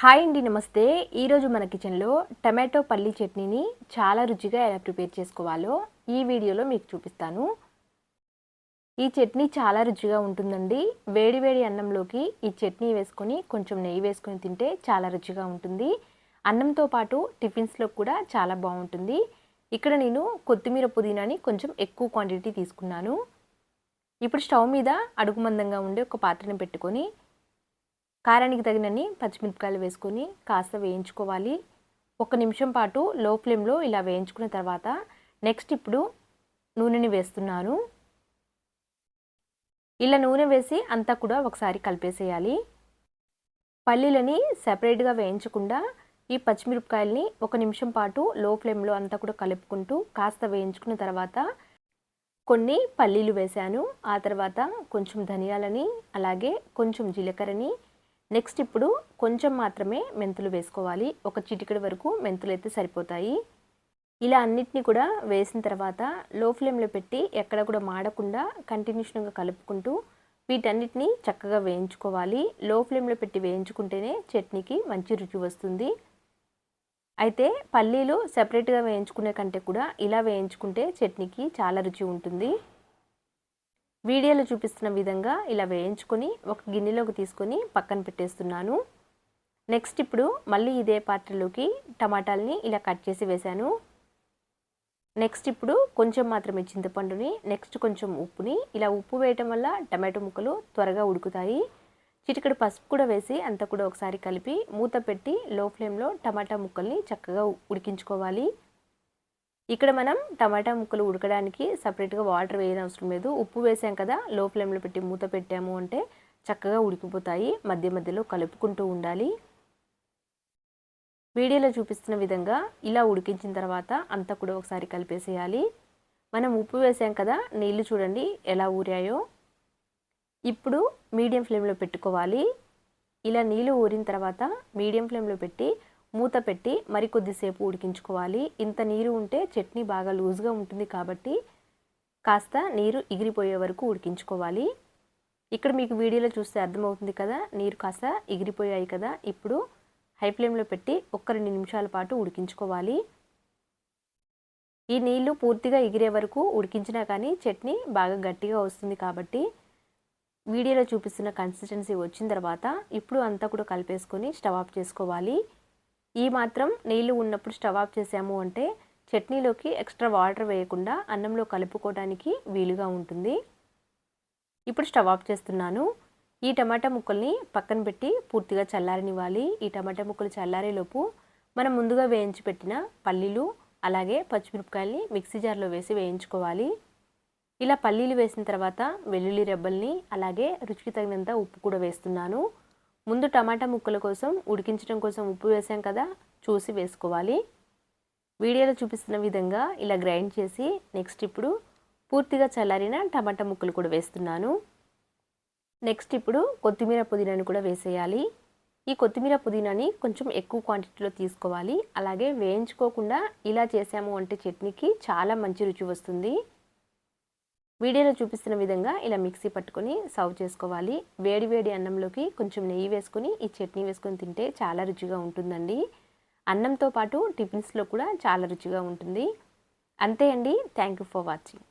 Hi అండి నమస్తే. ఈరోజు మన కిచెన్లో టమాటో పల్లి చట్నీని చాలా రుచిగా ఎలా ప్రిపేర్ చేసుకోవాలో ఈ వీడియోలో మీకు చూపిస్తాను. ఈ చట్నీ చాలా రుచిగా ఉంటుందండి. వేడి వేడి అన్నంలోకి ఈ చట్నీ వేసుకొని కొంచెం నెయ్యి వేసుకొని తింటే చాలా రుచిగా ఉంటుంది. అన్నంతో పాటు టిఫిన్స్లో కూడా చాలా బాగుంటుంది. ఇక్కడ నేను కొత్తిమీర పుదీనాని కొంచెం ఎక్కువ క్వాంటిటీ తీసుకున్నాను. ఇప్పుడు స్టవ్ మీద అడుగు మందంగా ఉండే ఒక పాత్రను పెట్టుకొని కారానికి తగినన్ని పచ్చిమిరపకాయలు వేసుకొని కాస్త వేయించుకోవాలి. ఒక నిమిషం పాటు లో ఫ్లేమ్లో ఇలా వేయించుకున్న తర్వాత నెక్స్ట్ ఇప్పుడు నూనెని వేస్తున్నాను. ఇలా నూనె వేసి అంతా కూడా ఒకసారి కలిపేసేయాలి. పల్లీలని సపరేట్గా వేయించకుండా ఈ పచ్చిమిరపకాయలని ఒక నిమిషం పాటు లో ఫ్లేమ్లో అంతా కూడా కలుపుకుంటూ కాస్త వేయించుకున్న తర్వాత కొన్ని పల్లీలు వేశాను. ఆ తర్వాత కొంచెం ధనియాలని అలాగే కొంచెం జీలకర్రని నెక్స్ట్ ఇప్పుడు కొంచెం మాత్రమే మెంతులు వేసుకోవాలి. ఒక చిటికెడు వరకు మెంతులు అయితే సరిపోతాయి. ఇలా అన్నిటిని కూడా వేసిన తర్వాత లో ఫ్లేమ్లో పెట్టి ఎక్కడ కూడా మాడకుండా కంటిన్యూషన్గా కలుపుకుంటూ వీటన్నిటిని చక్కగా వేయించుకోవాలి. లో ఫ్లేమ్లో పెట్టి వేయించుకుంటేనే చట్నీకి మంచి రుచి వస్తుంది. అయితే పల్లీలు సెపరేట్గా వేయించుకునే కంటే కూడా ఇలా వేయించుకుంటే చట్నీకి చాలా రుచి ఉంటుంది. వీడియోలో చూపిస్తున్న విధంగా ఇలా వేయించుకొని ఒక గిన్నెలోకి తీసుకొని పక్కన పెట్టేస్తున్నాను. నెక్స్ట్ ఇప్పుడు మళ్ళీ ఇదే పాత్రలోకి టమాటాలని ఇలా కట్ చేసి వేశాను. నెక్స్ట్ ఇప్పుడు కొంచెం మాత్రమే చింతపండుని నెక్స్ట్ కొంచెం ఉప్పుని. ఇలా ఉప్పు వేయటం వల్ల టమాటో ముక్కలు త్వరగా ఉడుకుతాయి. చిటికడు పసుపు కూడా వేసి అంతా కూడా ఒకసారి కలిపి మూత పెట్టి లో ఫ్లేమ్లో టమాటా ముక్కల్ని చక్కగా ఉడికించుకోవాలి. ఇక్కడ మనం టమాటా ముక్కలు ఉడకడానికి సపరేట్గా వాటర్ వేయని అవసరం లేదు. ఉప్పు వేసాం కదా లో ఫ్లేమ్లో పెట్టి మూత పెట్టాము అంటే చక్కగా ఉడికిపోతాయి. మధ్య మధ్యలో కలుపుకుంటూ ఉండాలి. వీడియోలో చూపిస్తున్న విధంగా ఇలా ఉడికించిన తర్వాత అంతా కూడా ఒకసారి కలిపేసేయాలి. మనం ఉప్పు వేసాం కదా నీళ్ళు చూడండి ఎలా ఊరాయో. ఇప్పుడు మీడియం ఫ్లేమ్లో పెట్టుకోవాలి. ఇలా నీళ్ళు ఊరిన తర్వాత మీడియం ఫ్లేమ్లో పెట్టి మూత పెట్టి మరి కొద్దిసేపు ఉడికించుకోవాలి. ఇంత నీరు ఉంటే చట్నీ బాగా లూజ్గా ఉంటుంది కాబట్టి కాస్త నీరు ఎగిరిపోయే వరకు ఉడికించుకోవాలి. ఇక్కడ మీకు వీడియోలో చూస్తే అర్థమవుతుంది కదా నీరు కాస్త ఎగిరిపోయాయి కదా. ఇప్పుడు హై ఫ్లేమ్లో పెట్టి ఒక్క రెండు నిమిషాల పాటు ఉడికించుకోవాలి. ఈ నీళ్ళు పూర్తిగా ఎగిరే వరకు ఉడికించినా కానీ చట్నీ బాగా గట్టిగా వస్తుంది కాబట్టి వీడియోలో చూపిస్తున్న కన్సిస్టెన్సీ వచ్చిన తర్వాత ఇప్పుడు అంతా కూడా కలిపేసుకొని స్టవ్ ఆఫ్ చేసుకోవాలి. ఈ మాత్రం నీళ్ళు ఉన్నప్పుడు స్టవ్ ఆఫ్ చేసాము అంటే చట్నీలోకి ఎక్స్ట్రా వాటర్ వేయకుండా అన్నంలో కలుపుకోవడానికి వీలుగా ఉంటుంది. ఇప్పుడు స్టవ్ ఆఫ్ చేస్తున్నాను. ఈ టమాటా ముక్కల్ని పక్కన పెట్టి పూర్తిగా చల్లారనివ్వాలి. ఈ టమాటా ముక్కలు చల్లారేలోపు మనం ముందుగా వేయించి పెట్టిన పల్లీలు అలాగే పచ్చిమిరపకాయల్ని మిక్సీ జార్లో వేసి వేయించుకోవాలి. ఇలా పల్లీలు వేసిన తర్వాత వెల్లుల్లి రెబ్బల్ని అలాగే రుచికి తగినంత ఉప్పు కూడా వేస్తున్నాను. ముందు టమాటా ముక్కల కోసం ఉడికించడం కోసం ఉప్పు వేసాం కదా చూసి వేసుకోవాలి. వీడియోలో చూపిస్తున్న విధంగా ఇలా గ్రైండ్ చేసి నెక్స్ట్ ఇప్పుడు పూర్తిగా చల్లారిన టమాటా ముక్కలు కూడా వేస్తున్నాను. నెక్స్ట్ ఇప్పుడు కొత్తిమీర పుదీనాను కూడా వేసేయాలి. ఈ కొత్తిమీర పుదీనాని కొంచెం ఎక్కువ క్వాంటిటీలో తీసుకోవాలి. అలాగే వేయించుకోకుండా ఇలా చేసాము అంటే చట్నీకి చాలా మంచి రుచి వస్తుంది. వీడియోలో చూపిస్తున్న విధంగా ఇలా మిక్సీ పట్టుకొని సర్వ్ చేసుకోవాలి. వేడి వేడి అన్నంలోకి కొంచెం నెయ్యి వేసుకొని ఈ చట్నీ వేసుకొని తింటే చాలా రుచిగా ఉంటుందండి. అన్నంతో పాటు టిఫిన్స్లో కూడా చాలా రుచిగా ఉంటుంది. అంతే అండి. Thank you for watching